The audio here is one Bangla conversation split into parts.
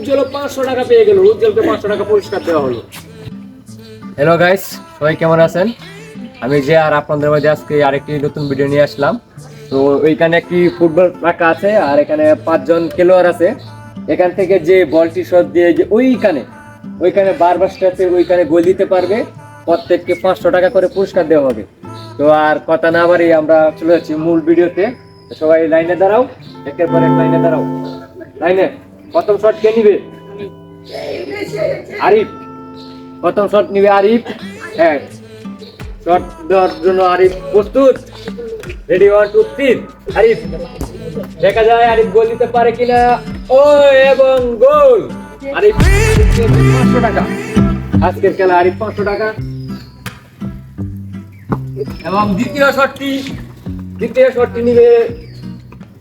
উজ্জ্বল পাঁচশো টাকা পেয়ে গেল। উজ্জ্বলকে পাঁচশো টাকা পুরস্কার দেওয়া হলো। হ্যালো গাইস সবাই কেমন আছেন? আমি যে আর আপনাদের মধ্যে আজকে আরেকটি নতুন ভিডিও নিয়ে আসলাম। তো ওইখানে একটি ফুটবল রাখা আছে আর এখানে পাঁচজন খেলোয়াড় আছে। এখান থেকে যে বলটি শট দিয়ে যে ওইখানে ওইখানে বারবার আছে, ওইখানে গোল দিতে পারবে। প্রত্যেককে পাঁচশো টাকা করে পুরস্কার দেওয়া হবে। তো আর কথা না বাড়ি আমরা চলে যাচ্ছি মূল ভিডিওতে সবাই লাইনে দাঁড়াও। একের পর এক লাইনে দাঁড়াও। লাইনে। প্রথম শট কে নিবে? আরিফ। প্রথম শট নিবে আরিফ। হ্যাঁ। শট দেওয়ার জন্য আরিফ প্রস্তুত। রেডি ওয়ান টু তিন আরিফ, দেখা যায় আরিফ গোল দিতে পারে কিনা? ও এবং গোল। আরিফ পাঁচশো টাকা। আজকের খেলা আরিফ পাঁচশো টাকা। এবং দ্বিতীয় শটটি দ্বিতীয় শটটি নিবে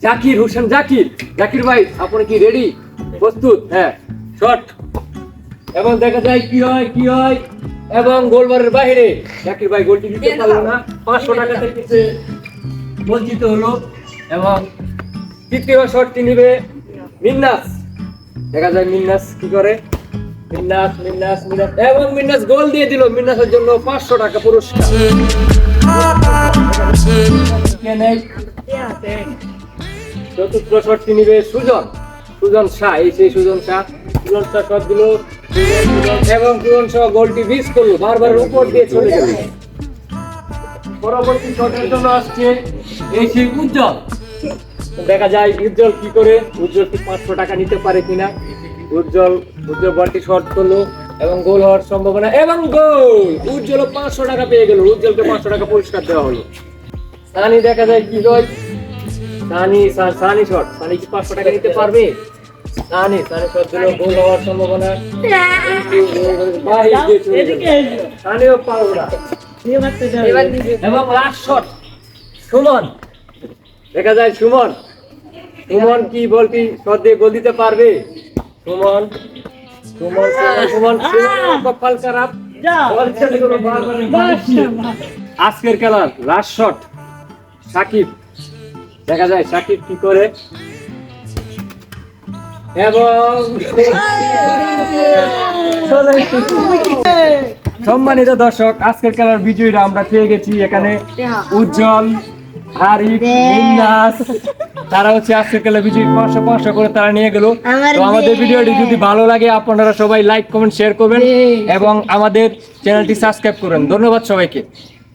জাকির হোসেন জাকির। জাকির ভাই, আপনি কি রেডি প্রস্তুত হ্যাঁ শট। এবং দেখা যায় কি হয় কি হয় এবং গোলবারের বাইরে জাকির ভাই গোলটি দিতে পারল না। পাঁচশো টাকা থেকে বঞ্চিত হলো এবং তৃতীয় শটটি নিবে মিন্নাস। দেখা যায় মিন্নাস কি করে? মিন্নাস মিন্নাস মিন্নাস এবং মিন্নাস গোল দিয়ে দিল। মিন্নাসের জন্য পাঁচশো টাকা পুরস্কার। চতুর্থ শটটি নিবে সুজন সুজন শাহ, এই সেই সুজন শাহ। সুজন শাহ দিল এবং সুজন শাহ গোলটি মিস করল, বারবার উপর দিয়ে চলে গেল। পরবর্তী শটের জন্য আসছে এই সেই উজ্জ্বল। দেখা যায় উজ্জ্বল কি করে, উজ্জ্বল কি পাঁচশো টাকা নিতে পারে কিনা? উজ্জ্বল উজ্জ্বল বলটি শর্ট করল এবং গোল হওয়ার সম্ভাবনা, এবং গোল উজ্জ্বল পাঁচশো টাকা পেয়ে গেল, উজ্জ্বলকে পাঁচশো টাকা পুরস্কার দেওয়া হলো। সানি দেখা যায় কি হয় সানি সানি শট। সানি কি পাঁচশো টাকা নিতে পারবে? সানি সানি শট দিল গোল হওয়ার সম্ভাবনা। সানিও পারবে না। এবং লাস্ট শট সুমন। দেখা যায় সুমন। সুমন কি বলটি শট দিয়ে গোল দিতে পারবে? সুমন সুমন সুমন সুমন কপাল খারাপ। আজকের খেলার লাস্ট শট সাকিব। দেখা যায় সাকিব কি করে? এবং সম্মানিত দর্শক আজকের খেলার বিজয়ীরা আমরা পেয়ে গেছি এখানে উজ্জ্বল আরিফ মিন্নাস তারা হচ্ছে আজকের খেলা বিজয়ী। পাঁচশো পাঁচশো করে তারা নিয়ে গেল। তো আমাদের ভিডিওটি যদি ভালো লাগে আপনারা সবাই লাইক কমেন্ট শেয়ার করবেন এবং আমাদের চ্যানেলটি সাবস্ক্রাইব করবেন। ধন্যবাদ সবাইকে।